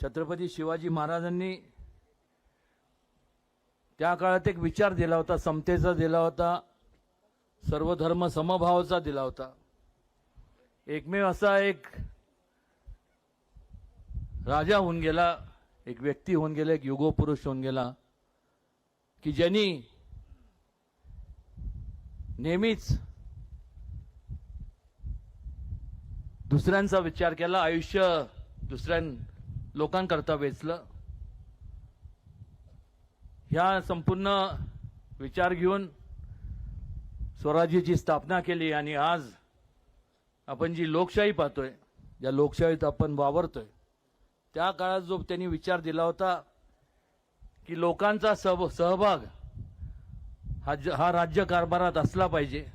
छत्रपती शिवाजी महाराजांनी त्या काळात एक विचार दिला होता समतेचा दिला होता सर्वधर्म समभावाचा दिला होता. एकमेव असा एक राजा होऊन गेला एक व्यक्ती होऊन गेला एक युगोपुरुष होऊन गेला की ज्यांनी नेहमीच दुसऱ्यांचा विचार केला आयुष्य दुसऱ्या लोकांकरता वेचलं. ह्या संपूर्ण विचार घेऊन स्वराज्याची स्थापना केली आणि आज आपण जी लोकशाही पाहतोय ज्या लोकशाहीत आपण वावरतोय त्या काळात जो त्यांनी विचार दिला होता की लोकांचा सह सहभाग हा ज- हा राज्य कारभारात असला पाहिजे.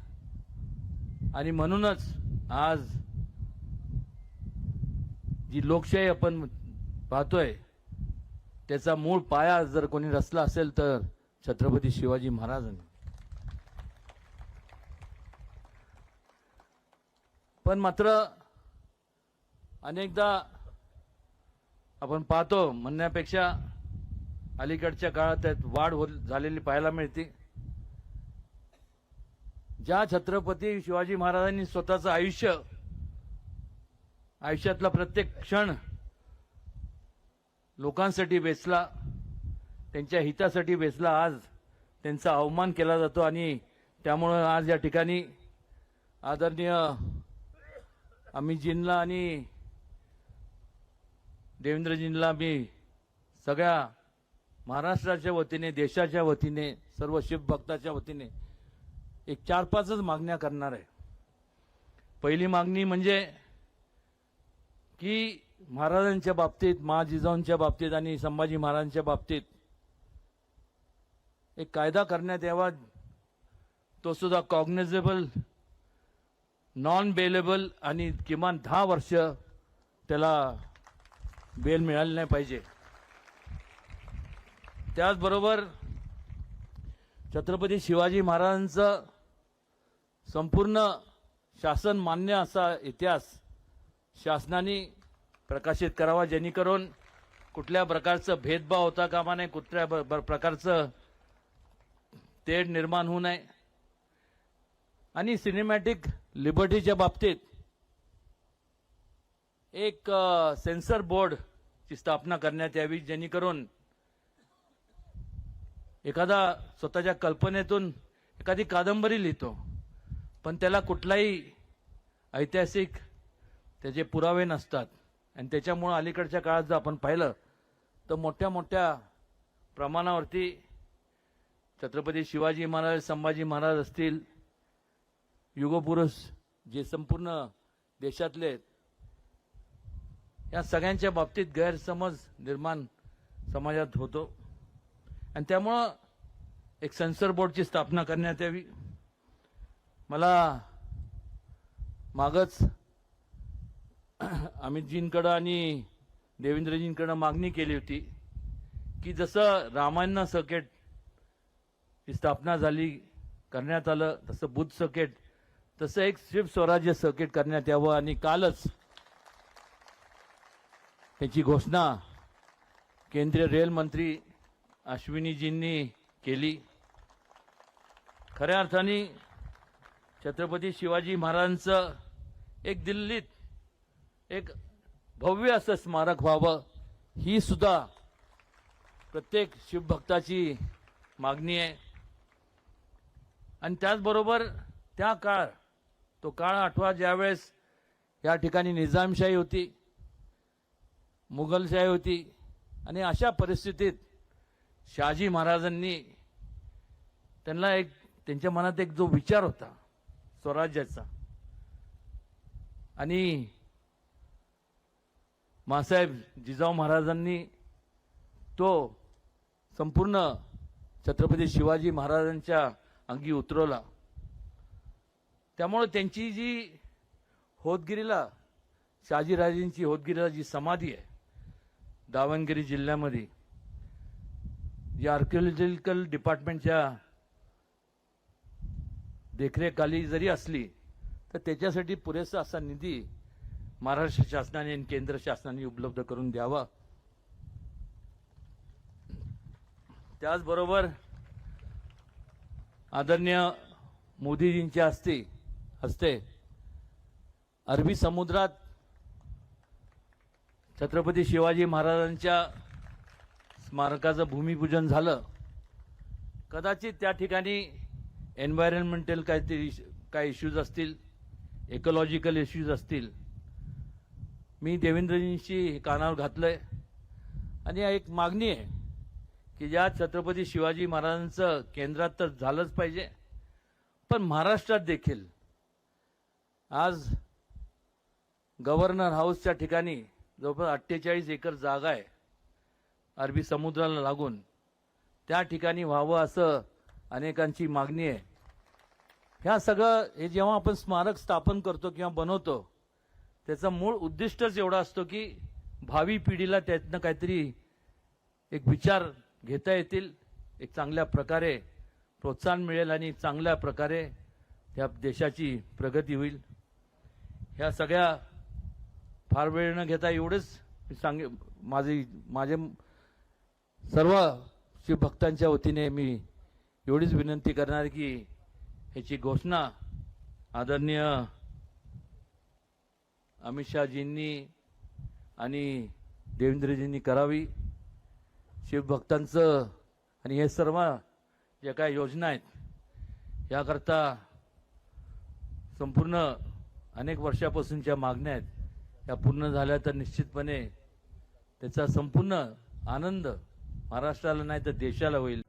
आणि म्हणूनच आज जी लोकशाही आपण पाहतोय त्याचा मूळ पाया जर कोणी रचला असेल तर छत्रपती शिवाजी महाराजांनी. पण मात्र अनेकदा आपण पाहतो म्हणण्यापेक्षा अलीकडच्या काळात त्यात वाढ होत झालेली पाहायला मिळते. ज्या छत्रपती शिवाजी महाराजांनी स्वतःचं आयुष्य आयुष्यातला प्रत्येक क्षण लोकांसाठी वेचला त्यांच्या हितासाठी वेचला आज त्यांचा अवमान केला जातो आणि त्यामुळं आज या ठिकाणी आदरणीय अमितजींना आणि देवेंद्रजींना मी सगळ्या महाराष्ट्राच्या वतीने देशाच्या वतीने सर्व शिवभक्ताच्या वतीने एक चार पाचच मागण्या करणार आहे. पहिली मागणी म्हणजे की महाराजांच्या बाबतीत महाजिजाऊंच्या बाबतीत आणि संभाजी महाराजांच्या बाबतीत एक कायदा करण्यात यावा. तो सुद्धा कॉग्नेजेबल नॉन बेलेबल आणि किमान दहा वर्ष त्याला बेल मिळाली नाही पाहिजे. त्याचबरोबर छत्रपती शिवाजी महाराजांचं संपूर्ण शासन मान्य असा इतिहास शासनाने प्रकाशित करावा जेणेकरून कुठल्या प्रकारचं भेदभाव होता कामा नये कुठल्या प्रकारचं तेढ निर्माण होऊ नये. आणि सिनेमॅटिक लिबर्टीच्या बाबतीत एक सेन्सर बोर्डची स्थापना करण्यात यावी जेणेकरून एखादा स्वतःच्या कल्पनेतून एखादी कादंबरी लिहितो पण त्याला कुठलाही ऐतिहासिक त्याचे पुरावे नसतात. आणि त्याच्यामुळं अलीकडच्या काळात जर आपण पाहिलं तर मोठ्या मोठ्या प्रमाणावरती छत्रपती शिवाजी महाराज संभाजी महाराज असतील युगपुरुष जे संपूर्ण देशातले आहेत या सगळ्यांच्या बाबतीत गैरसमज निर्माण समाजात होतो. आणि त्यामुळं एक सेन्सर बोर्डची स्थापना करण्यात यावी. मला मागच अमितजींकडं आणि देवेंद्रजींकडं मागणी केली होती की जसं रामायण सर्किट स्थापना झाली करण्यात आलं तसं बुध सर्किट तसं एक शिव स्वराज्य सर्किट करण्यात यावं आणि कालच त्याची घोषणा केंद्रीय रेल मंत्री अश्विनीजींनी केली. खऱ्या अर्थाने छत्रपती शिवाजी महाराजांचं एक दिल्लीत एक भव्य असं स्मारक व्हावं ही सुद्धा प्रत्येक शिवभक्ताची मागणी आहे. आणि त्याचबरोबर त्या काळ तो काळ आठवा ज्यावेळेस या ठिकाणी निजामशाही होती मुघलशाही होती आणि अशा परिस्थितीत शहाजी महाराजांनी त्यांना एक त्यांच्या मनात एक जो विचार होता स्वराज्याचा. आणि मासाहेब जिजाऊ महाराजांनी तो संपूर्ण छत्रपती शिवाजी महाराजांच्या अंगी उतरवला. त्यामुळं त्यांची जी होतगिरीला शहाजीराजेंची होतगिरीला जी समाधी आहे दावणगिरी जिल्ह्यामध्ये जी आर्किओलॉजिकल डिपार्टमेंटच्या देखरेखाली जरी असली तर त्याच्यासाठी पुरेसा असा निधी महाराष्ट्र शासनाने आणि केंद्र शासनाने उपलब्ध करून द्यावा. त्याचबरोबर आदरणीय मोदीजींच्या हस्ते हस्ते अरबी समुद्रात छत्रपती शिवाजी महाराजांच्या स्मारकाचं भूमिपूजन झालं. कदाचित त्या ठिकाणी एन्व्हायरमेंटल काहीतरी काय इश्यूज असतील इकॉलॉजिकल इश्यूज असतील मी देवेंद्रजींशी कानावर घातलंय. आणि एक मागणी आहे की ज्या छत्रपती शिवाजी महाराजांचं केंद्रात तर झालंच पाहिजे पण महाराष्ट्रात देखील आज गव्हर्नर हाऊसच्या ठिकाणी जवळपास अठ्ठेचाळीस एकर जागा आहे अरबी समुद्राला लागून. त्या ठिकाणी व्हावं असं अनेकांची मागणी आहे. ह्या सगळं हे जेव्हा आपण स्मारक स्थापन करतो किंवा बनवतो त्याचा मूळ उद्दिष्टच एवढा असतो की भावी पिढीला त्यातनं काहीतरी एक विचार घेता येतील एक चांगल्या प्रकारे प्रोत्साहन मिळेल आणि चांगल्या प्रकारे त्या देशाची प्रगती होईल. ह्या सगळ्या फार वेळ न घेता एवढेच मी सांगे माझी माझे सर्व शिवभक्तांच्या वतीने मी एवढीच विनंती करणार की ह्याची घोषणा आदरणीय अमित शहाजींनी आणि देवेंद्रजींनी करावी. शिवभक्तांचं आणि हे सर्व ज्या काय योजना आहेत याकरता संपूर्ण अनेक वर्षापासूनच्या मागण्या आहेत त्या पूर्ण झाल्या तर निश्चितपणे त्याचा संपूर्ण आनंद महाराष्ट्राला नाही तर देशाला होईल.